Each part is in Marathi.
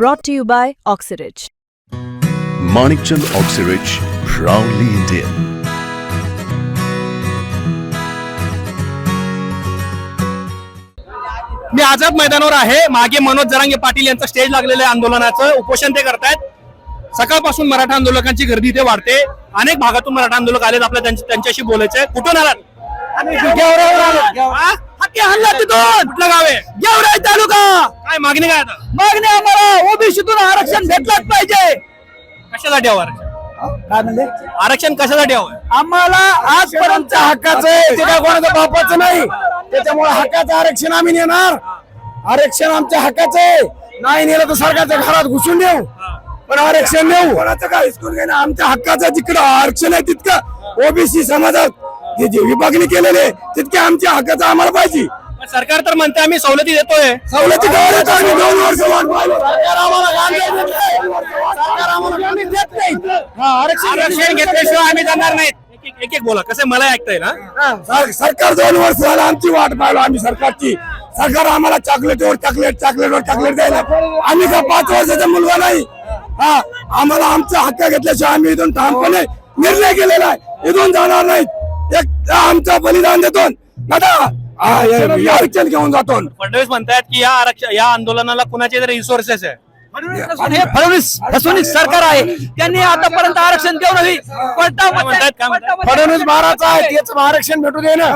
Brought to you by Oxyridge. Manikchand Oxyrich, proudly Indian. मी आझाद मैदानावर आहे. मागे मनोज जरांगे पाटील यांचं स्टेज लागलेलं आहे आंदोलनाचं. उपोषण ते करतायत. सकाळपासून मराठा आंदोलकांची गर्दी इथे वाढते. अनेक भागातून मराठा आंदोलक आलेत आपल्या त्यांच्या- त्यांच्याशी बोलायचंय कुठून आलात? हत्ती हल्ला तिथून. कुठलं गाव आहे? गेवराई तालुका. काय मागणी काय आता? मागणी आम्हाला ओबीसीतून आरक्षण भेटलंच पाहिजे. कशासाठी हवं आरक्षण? काय म्हणले? आरक्षण कशासाठी हवं? आम्हाला आजपर्यंत हक्काचं आहे. ते काय कोणाच्या बापाचं नाही. त्याच्यामुळे हक्काचं आरक्षण आम्ही नेणार. आरक्षण आमच्या हक्काचं आहे. नाही नेलं तर सरकारच्या घरात घुसून देऊ. पण आरक्षण देऊ कोणाचं काय? हिसकून घेणं आमच्या हक्काचं जिकडं आरक्षण आहे तितकं ओबीसी समाजात जे जे विभागणी केलेले आहे, तितके आमच्या हक्काचं आम्हाला पाहिजे. सरकार तर म्हणते आम्ही सवलती देतोय. सवलती आम्ही दोन वर्ष वाट पाहिली. नाही. नाही. हा, आरक्षण घेतल्याशिवाय आम्ही जाणार नाहीत. एक- एक- बोला कसं मला ऐकता येईल हा? सर- सरकार दोन वर्ष झालं आमची वाट पाहिलो आम्ही सरकारची. सरकार आम्हाला चॉकलेटवर चॉकलेट चॉकलेटवर चॉकलेट द्यायला. आम्ही का पाच वर्षाचा मुलगा नाही? हा आम्हाला आमचा हक्क घेतल्याशिवाय आम्ही इथून ठामपणे निर्णय केलेला आहे. इथून जाणार नाहीत. एक आमचं बलिदान देतो दादा आरक्षण घेऊन जातो फडणवीस म्हणतायत की या आरक्षण या आंदोलनाला कुणाचे तरी रिसोर्सेस आहे. हे फडणवीस फसवणूक सरकार आहे. त्यांनी आतापर्यंत आरक्षण देऊ नये. फडणवीस बाराचा आहे त्याच आरक्षण भेटू दे ना.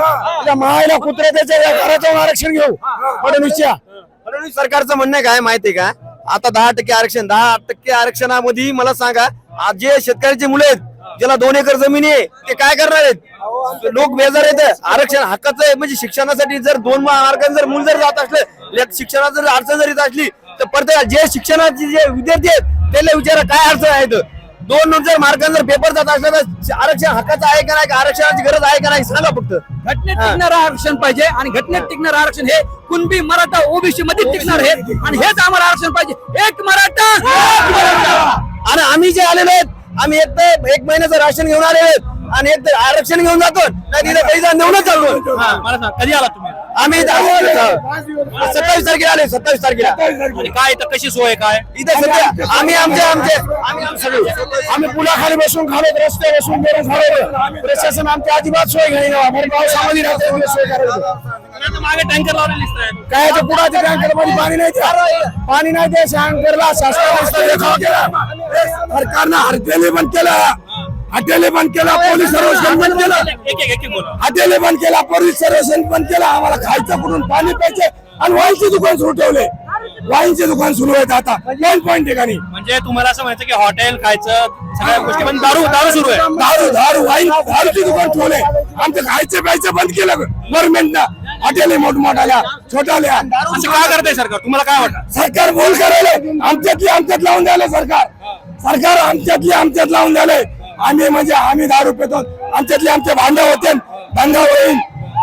त्या मायला कुत्र्या त्याच्या घराचं आरक्षण घेऊ. फडणवीसच्या. फडणवीस सरकारचं म्हणणं काय माहितीये का? आता दहा टक्के आरक्षण दहा टक्के आरक्षणामध्ये मला सांगा आज जे शेतकऱ्याची मुलं आहेत ज्याला दोन एकर जमीन आहे ते काय करणार आहेत? लोक बेजार आहेत. आरक्षण हक्काचं आहे. म्हणजे शिक्षणासाठी जर दोन मार्गाने जर मूल जर जात असलं या शिक्षणात जर अडचण जर येत असली तर प्रत्येक जे शिक्षणाचे जे विद्यार्थी आहेत त्याला विचारा काय अडचण आहेत. दोन जर मार्गाने जर पेपर जात असलं तर आरक्षण हक्काचं आहे का नाही का आरक्षणाची गरज आहे का नाही सांगा फक्त. घटनेत टिकणार आरक्षण पाहिजे आणि घटनेत टिकणार आरक्षण हे कुणबी मराठा ओबीसी मध्ये टिकणार आहे आणि हेच आम्हाला आरक्षण पाहिजे. एक मराठा! एक मराठा! आणि आम्ही जे आलेलो आहेत आम्ही एक महिन्याचं राशन घेऊन आलेलो आहेत. आणि एक तर आरक्षण घेऊन जातो नाही तिथे पैसा देऊनच चालतो हा, मला सांग कधी आला तुम्ही? आम्ही सत्तावीस तारखेला आले सत्तावीस तारखेला. आणि काय इथं कशी सोय काय? इथे सध्या आम्ही आमचे आमचे आम्ही आमचे सगळे. आम्ही पुलाखाली बसून खालो रस्ते बसून प्रशासन आमची अजिबात सोय राहते करायची आता मागे टँकर लावलेले काय ते पुढाच्या टँकर? मध्ये पाणी नाही द्या. पाणी नाही द्या टँकरला शासनाने सरकारनं हॉटेले बंद केला. हॉटेले बंद केला पोलीस सर्वेक्षण बंद केलं. बोला. हॉटेले बंद केला पोलीस सर्वेक्षण बंद केला आम्हाला खायचं कुठून पाणी प्यायचे आणि वाईनचे दुकान सुरू ठेवले. वाईनचे दुकान सुरू आहेत आता दोन पॉईंट ठिकाणी. म्हणजे तुम्हाला असं म्हणायचं की हॉटेल खायचं सगळ्या गोष्टी पण दारू दारू सुरू आहे. दारू दारू वाईन दारूचे दुकान ठेवले. आमचं खायचं प्यायचं बंद केलं. गव्हर्नमेंटनं हॉटेल मोठमोठाल्या छोट्याल्या असं का करताय सरकार? तुम्हाला काय वाटतं? सरकार भूल करायला. आमच्यातली आमच्यात लावून द्यायला सरकार. सरकार आमच्यातली आमच्यात लावून द्यायला. आम्ही म्हणजे आम्ही दारू पितो आमच्यातले आमचे भांडं होते दंगा होईल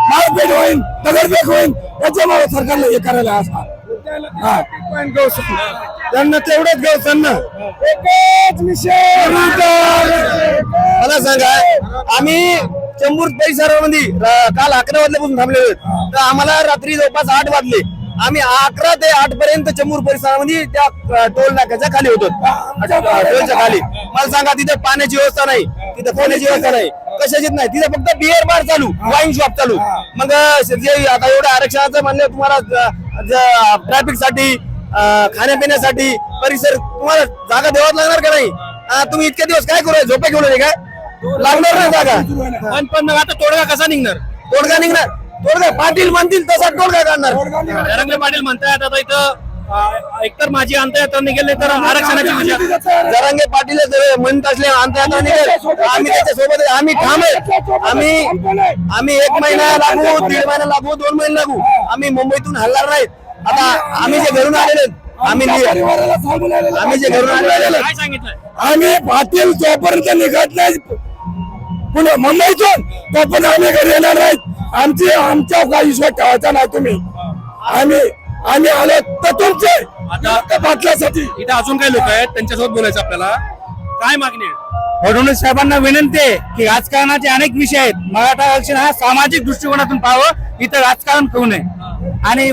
मारपीट होईल दगडफेक होईल त्याच्यामुळे सरकारला हे करायला असा हा. त्यांना तेवढंच गाव त्यांना. मला सांगा आम्ही चंबूर परिसरामध्ये काल अकरा वाजल्यापासून थांबले होते तर आम्हाला रात्री जवळपास आठ वाजले. आम्ही अकरा ते आठ पर्यंत चंबूर परिसरामध्ये त्या टोल नाक्याच्या खाली होतो. टोलच्या खाली. मला सांगा तिथे पाण्याची व्यवस्था नाही. तिथे पाण्याची व्यवस्था नाही. कशाचीच नाही. तिथे फक्त बिअर बार चालू वाईन शॉप चालू. मग जे आता एवढं आरक्षणाचं म्हणलं तुम्हाला ट्रॅफिकसाठी खाण्यापिण्यासाठी परिसर तुम्हाला जागा द्यावाच लागणार का नाही? तुम्ही इतके दिवस काय करू? झोपे घेऊन काय लागणार नाही जागा. पण पण मग आता तोडगा कसा निघणार? तोडगा निघणार. तोडगा पाटील म्हणतील तसा तोडगा काढणार जरंगे पाटील म्हणतायत आता इथं एकतर माझी अंतयात्रा निघेल तर आरक्षणाची विचार जरांगे पाटील म्हणत असले आता निघेल. आम्ही त्याच्या सोबत आहे. आम्ही ठाम आहे आम्ही आम्ही एक महिना लागू दीड महिना लागू दोन महिने लागू. आम्ही मुंबईतून हलणार नाहीत. आता आम्ही जे घरून आलेले आम्ही नि- आम्ही जे घरून आलेले आम्ही पाटील जोपर्यंत निघत नाही. पुन्हा मुंबईतून तोपर्यंत आम्ही घरी येणार नाहीत आमची आमच्या काही विश्वास ठेवायचा नाही तुम्ही. आम्ही आम्ही आलो तर तुमचे आता- पाटलासाठी. इथं अजून काही लोक आहेत त्यांच्यासोबत बोलायचं आपल्याला. काय मागणी आहे? फडणवीस साहेबांना विनंती आहे की राजकारणाचे अनेक विषय आहेत. मराठा आरक्षण हा सामाजिक दृष्टिकोनातून पाहावं इथं राजकारण करू नये. आणि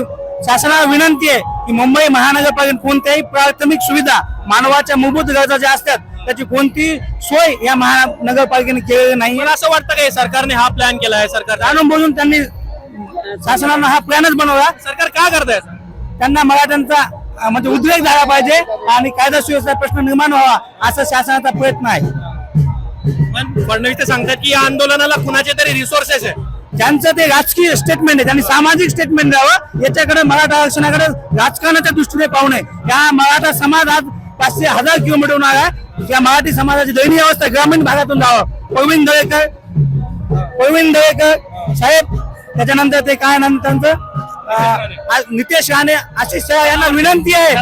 शासनाला विनंती आहे की मुंबई महानगरपालिकेत कोणत्याही प्राथमिक सुविधा मानवाच्या मूलभूत गरजा ज्या असतात त्याची कोणती सोय या महानगरपालिकेने केलेली नाही. मला असं वाटतं का हे सरकारने हा प्लॅन केला आहे? सरकार जाणून बोलून त्यांनी शासनानं हा प्लॅनच बनवला. सरकार का करताय? त्यांना मराठ्यांचा म्हणजे उद्रेक झाला पाहिजे आणि कायदा सुव्यवस्था प्रश्न निर्माण व्हावा असा शासनाचा प्रयत्न आहे. पण फडणवीस ते सांगतात की या आंदोलनाला कुणाचे तरी रिसोर्सेस आहे त्यांचं ते राजकीय स्टेटमेंट आहे त्यांनी सामाजिक स्टेटमेंट द्यावं. याच्याकडे मराठा आरक्षणाकडे राजकारणाच्या दृष्टीने पाहू नये. या मराठा समाज आज पाचशे हजार किलोमीटर आहे. या मराठी समाजाची दयनीय अवस्था ग्रामीण भागातून जावं. प्रवीण दळेकर प्रवीण दळेकर साहेब त्याच्यानंतर ते काय नंतर त्यांचं, आज नितेश राणे आशिष शाह यांना विनंती आहे.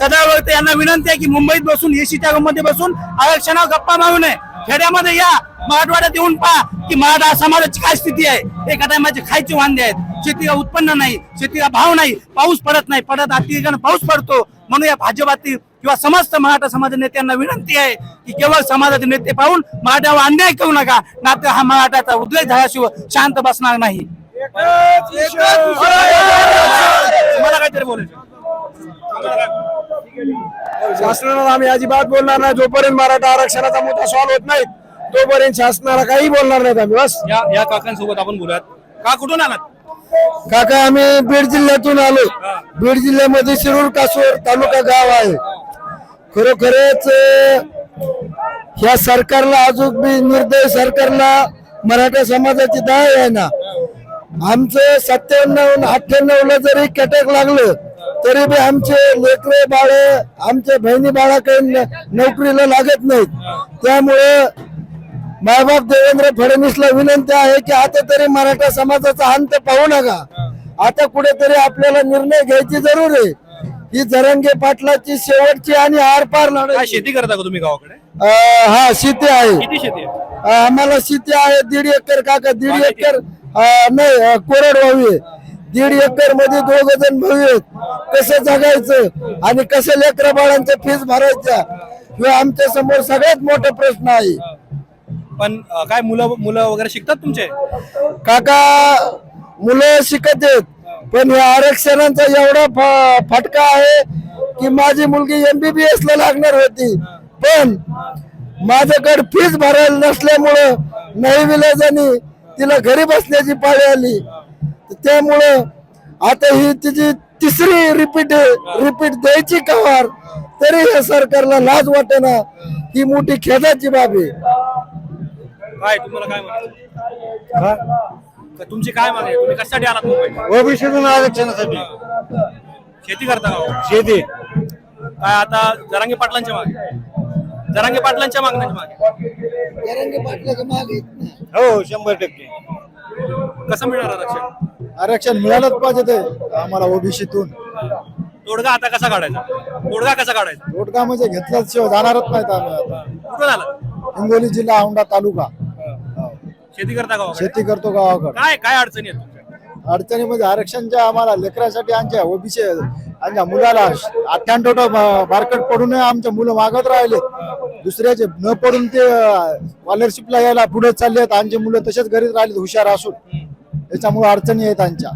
सदावर्ते यांना विनंती आहे की मुंबईत बसून एसीच्या रूममध्ये बसून आरक्षणावर गप्पा मारू नये. खेड्यामध्ये या मराठवाड्यात येऊन पहा की मराठा समाजाची काय स्थिती आहे. एका टायमाचे खायचे वांदे आहेत. शेतीला उत्पन्न नाही शेतीला भाव नाही पाऊस पडत नाही पडत अतिरिक्त पाऊस पडतो. म्हणून या भाजपातील किंवा समस्त मराठा समाज नेत्यांना विनंती आहे की केवळ समाजाचे नेते पाहून मराठ्यावर अन्याय करू नका नात्र हा मराठाचा उद्रेक झाल्याशिवाय शांत बसणार नाही. तुम्हाला काहीतरी बोलायचं शासनाला आम्ही अजिबात बोलणार नाही. जोपर्यंत मराठा आरक्षणाचा मुद्दा सॉल्व्ह होत नाही तोपर्यंत शासनाला काही बोलणार नाहीत आम्ही. बस. या या काकांसोबत आपण बोलूयात. का कुठून आलात? काका आम्ही बीड जिल्ह्यातून आलो. बीड जिल्ह्यामध्ये शिरूर कासोर तालुका गाव आहे. खरोखरच ह्या सरकारला अजून बी निर्दय सरकारला मराठा समाजाची दाय आहे ना. आमचं सत्त्याण्णव अठ्ठ्याण्णव ला जरी कॅटॅक लागलं तरी बी आमचे लेकरे बाळ आमचे बहिणी बाळा काही न- नोकरीला लागत नाहीत. त्यामुळे मायबाप देवेंद्र फडणवीसला विनंती आहे की आता तरी मराठा समाजाचा अंत पाहू नका. आता कुठेतरी आपल्याला निर्णय घ्यायची जरूर आहे. ही जरंगे पाटलाची शेवटची आणि आरपार काय लढाई शेती करता का तुम्ही गावाकडे? अं, हा शेती आहे. किती शेती आहे? अं, आम्हाला शेती आहे दीड एकर काका दीड एकर अं, नाही अं, कोरडवाहू आहे. दीड एकरमध्ये दोघ जण भाऊ आहेत. कसं जगायचं आणि कसं लेकरा बाळांच्या फीस भरायच्या हे आमच्यासमोर सगळ्यात मोठा प्रश्न आहे. पण अं, काय मुलं मुलं वगैरे शिकतात तुमचे? काका मुलं शिकत आहेत. पण या आरक्षणाचा एवढा फ- फटका आहे की माझी मुलगी एमबीबीएस ला लागणार होती. पण माझ्याकडे फीस भरायला नसल्यामुळं नाही विलाजानी तिला घरी बसण्याची पाळी आली. त्यामुळं आता ही तिची तिसरी रिपीट रिपीट द्यायची कवार तरी या सरकारला लाज वाटेना. ही मोठी खेदाची बाब आहे. काय तुम्हाला काय? तुमची काय मागणी आहे? तुम्ही कशासाठी आलात मुंबईत? ओबीसीतून आरक्षणासाठी. शेती करता का शेती. काय आता जरांगे पाटलांच्या मागे? जरांगे पाटलांच्या मागण्याच्या मागे हो शंभर टक्के. कसं मिळणार आरक्षण? आरक्षण मिळालंच पाहिजे ते आम्हाला ओबीसीतून. तोडगा आता कसा काढायचा? तोडगा कसा काढायचा? रोडगा म्हणजे घेतल्याशिवाय जाणारच नाहीत आम्ही आता. कुठून आलात हिंगोली जिल्हा औंढा तालुका. शेती करता का शेती करतो गावाकडे. काय काय अडचणी आहेत तुमच्या? अडचणीमध्ये आरक्षणच्या आम्हाला लेकरासाठी आमच्या ओबीसी आमच्या मुलाला अठ्ठ्याण्णव बारकट पडून आमच्या मुलं मागत राहिले. दुसऱ्याचे न पडून ते स्कॉलरशिपला यायला पुढे चालले आहेत. आमचे मुलं तसेच घरीच राहिले हुशार असून. त्याच्यामुळे अडचणी आहेत आमच्या.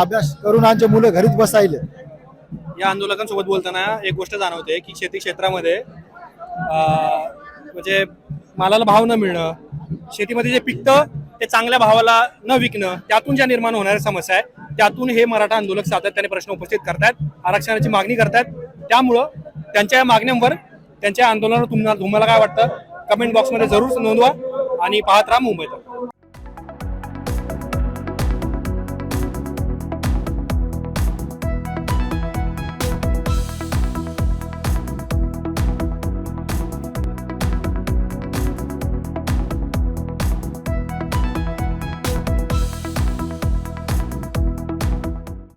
अभ्यास करून आमचे मुलं घरीच बसायले. या आंदोलकांसोबत बोलताना एक गोष्ट जाणवते की शेती क्षेत्रामध्ये अं, म्हणजे मालाला भाव न मिळणं शेतीमध्ये जे पिकतं ते चांगल्या भावाला न विकणं त्यातून ज्या निर्माण होणाऱ्या समस्या आहेत त्यातून हे मराठा आंदोलक सातत्याने प्रश्न उपस्थित करतायत आरक्षणाची मागणी करतायत. त्यामुळं त्यांच्या या मागण्यांवर त्यांच्या आंदोलनावर तुम्हाला तुम्हाला काय वाटतं? कमेंट बॉक्समध्ये जरूर नोंदवा आणि पाहत राहा मुंबईत